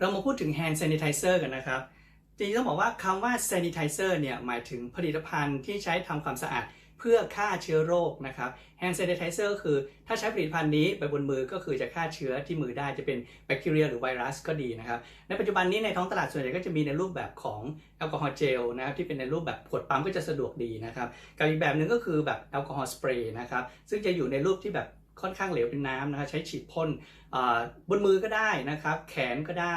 เรามาพูดถึง hand sanitizer กันนะครับ จริงๆต้องบอกว่าคำว่า sanitizer เนี่ยหมายถึงผลิตภัณฑ์ที่ใช้ทำความสะอาดเพื่อฆ่าเชื้อโรคนะครับ hand sanitizer ก็คือถ้าใช้ผลิตภัณฑ์นี้ไปบนมือก็คือจะฆ่าเชื้อที่มือได้จะเป็นแบคทีเรียหรือไวรัสก็ดีนะครับ ในปัจจุบันนี้ในท้องตลาดส่วนใหญ่ก็จะมีในรูปแบบของแอลกอฮอล์เจลนะครับที่เป็นในรูปแบบขวดปั๊มก็จะสะดวกดีนะครับ กับอีกแบบหนึ่งก็คือแบบแอลกอฮอล์สเปรย์นะครับซึ่งจะอยู่ในรูปที่แบบ ค่อนข้างเหลวเป็นน้ำนะครับใช้ฉีดพ่นบนมือก็ได้นะครับ แขนก็ได้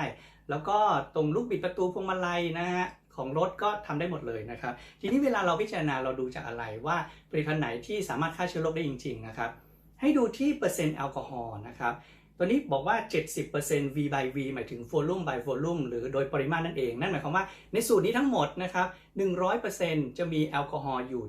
แล้วก็ตรงลูกบิดประตูพวงมาลัยนะฮะของรถก็ทำได้หมดเลยนะครับ ทีนี้เวลาเราพิจารณาเราดูจากอะไรว่าผลิตภัณฑ์ไหนที่สามารถฆ่าเชื้อโรคได้จริง ๆ นะครับ ให้ดูที่เปอร์เซ็นต์แอลกอฮอล์นะครับ ตัวนี้บอกว่า 70% V by V หมายถึง volume by volume หรือโดยปริมาตรนั่นเอง นั่นหมายความว่าในสูตรนี้ทั้งหมดนะครับ 100%จะมีแอลกอฮอล์อยู่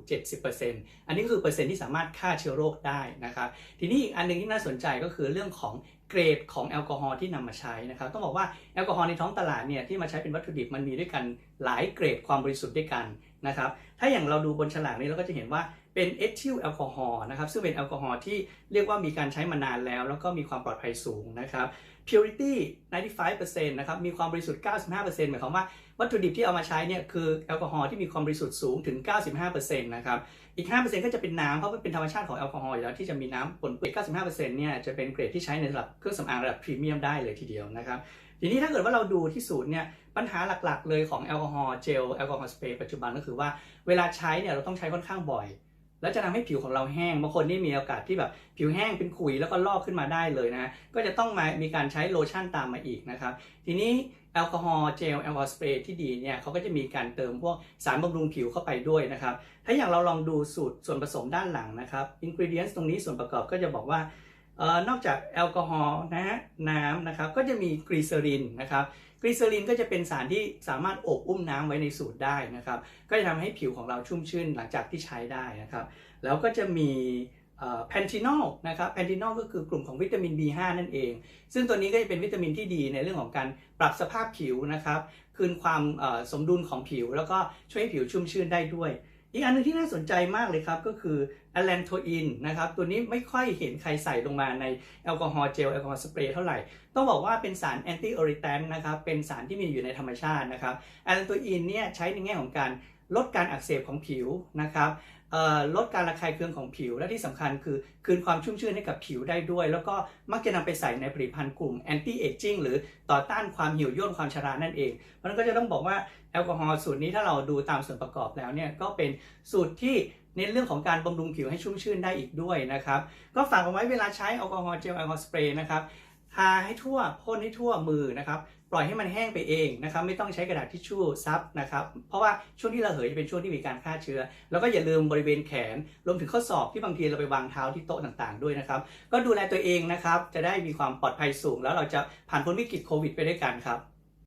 70%อันนี้คือเปอร์เซ็นต์ที่สามารถฆ่าเชื้อโรคได้นะครับ ทีนี้อีกอันหนึงที่น่าสนใจก็คือเรื่องของเกรดของแอลกอฮอล์ที่นำมาใช้นะครับ ต้องบอกว่าแอลกอฮอล์ในท้องตลาดเนี่ยที่มาใช้เป็นวัตถุดิบมันมีด้วยกันหลายเกรดความบริสุทธิ์ด้วยกัน นะครับ ถ้าอย่างเราดูบนฉลากนี้เราก็จะเห็นว่าเป็นเอทิลแอลกอฮอล์นะครับซึ่งเป็นแอลกอฮอล์ที่เรียกว่ามีการใช้มานานแล้ว แล้วก็มีความปลอดภัยสูงนะครับ purity 95%นะครับมีความบริสุทธิ์ 95%หมายความว่าวัตถุดิบที่เอามาใช้เนี่ยคือแอลกอฮอล์ที่มีความบริสุทธิ์สูงถึง 95%นะครับอีก 5%ก็จะเป็นน้ำเพราะว่าเป็นธรรมชาติของแอลกอฮอล์อยู่แล้วที่จะมีน้ำปนเปื้อน95%เนี่ยจะเป็นเกรดที่ใช้ในระดับเครื่องสำอางระดับพรีเมียมได้เลยทีเดียวนะครับ ทีนี้ถ้าเกิดว่าเราดูที่สูตรเนี่ยปัญหาหลักๆ เลยของแอลกอฮอล์เจลแอลกอฮอล์สเปรย์ปัจจุบันก็คือว่าเวลาใช้เนี่ยเราต้องใช้ค่อนข้างบ่อย แล้วจะทำให้ผิวของเราแห้งบางคนนี่มีโอกาสที่แบบผิวแห้งเป็นขุยแล้วก็ลอกขึ้นมาได้เลยนะก็จะต้องมามีการใช้โลชั่นตามมาอีกนะครับทีนี้แอลกอฮอล์เจลแอลกอฮอล์สเปรย์ที่ดีเนี่ยเขาก็จะมีการเติมพวกสารบำรุงผิวเข้าไปด้วยนะครับถ้าอย่างเราลองดูสูตรส่วนผสมด้านหลังนะครับอินก e เดียนตรงนี้ส่วนประกอบก็จะบอกว่า นอกจากแอลกอฮอล์นะฮะน้ำนะครับก็จะมีกรีเซอรินนะครับกรีเซอรินก็จะเป็นสารที่สามารถอบอุ้มน้ำไว้ในสูตรได้นะครับ ก็จะทำให้ผิวของเราชุ่มชื่นหลังจากที่ใช้ได้นะครับ แล้วก็จะมีแพนทินอลนะครับแพนทินอลก็คือกลุ่มของวิตามิน B5 นั่นเอง ซึ่งตัวนี้ก็จะเป็นวิตามินที่ดีในเรื่องของการปรับสภาพผิวนะครับ คืนความสมดุลของผิว แล้วก็ช่วยให้ผิวชุ่มชื่นได้ด้วย อีกอันหนึงที่น่าสนใจมากเลยครับ ก็คือแอลแลนโทอินนะครับ ตัวนี้ไม่ค่อยเห็นใครใส่ลงมาในแอลกอฮอล์เจลแอลกอฮอล์สเปรย์เท่าไหร่ ต้องบอกว่าเป็นสารแอนตี้ออริแตนนะครับ เป็นสารที่มีอยู่ในธรรมชาตินะครับแอลแลนโทอินเนี่ยใช้ในแง่ของการลดการอักเสบของผิวนะครับ ลดการระคายเคืองของผิวและที่สำคัญคือคืนความชุ่มชื่นให้กับผิวได้ด้วย แล้วก็มักจะนำไปใส่ในผลิตภัณฑ์กลุ่มแอนตี้เอจจิ้งหรือต่อต้านความเหี่ยวย่นความชรานั่นเองเพราะฉะนั้นก็จะต้องบอกว่าแอลกอฮอล์สูตรนี้ถ้าเราดูตามส่วนประกอบแล้วเนี่ยก็เป็นสูตรที่เน้นเรื่องของการบำรุงผิวให้ชุ่มชื่นได้อีกด้วยนะครับ ก็ฝากเอาไว้เวลาใช้แอลกอฮอล์เจลแอลกอฮอล์สเปรย์นะครับ ทาให้ทั่วพ่นให้ทั่วมือนะครับปล่อยให้มันแห้งไปเองนะครับไม่ต้องใช้กระดาษทิชชู่ซับนะครับเพราะว่าช่วงที่ระเหยจะเป็นช่วงที่มีการฆ่าเชื้อ แล้วก็อย่าลืมบริเวณแขนรวมถึงข้อศอกที่บางทีเราไปวางเท้าที่โต๊ะต่างๆด้วยนะครับ ก็ดูแลตัวเองนะครับจะได้มีความปลอดภัยสูง แล้วเราจะผ่านพ้นวิกฤตโควิดไปด้วยกันครับ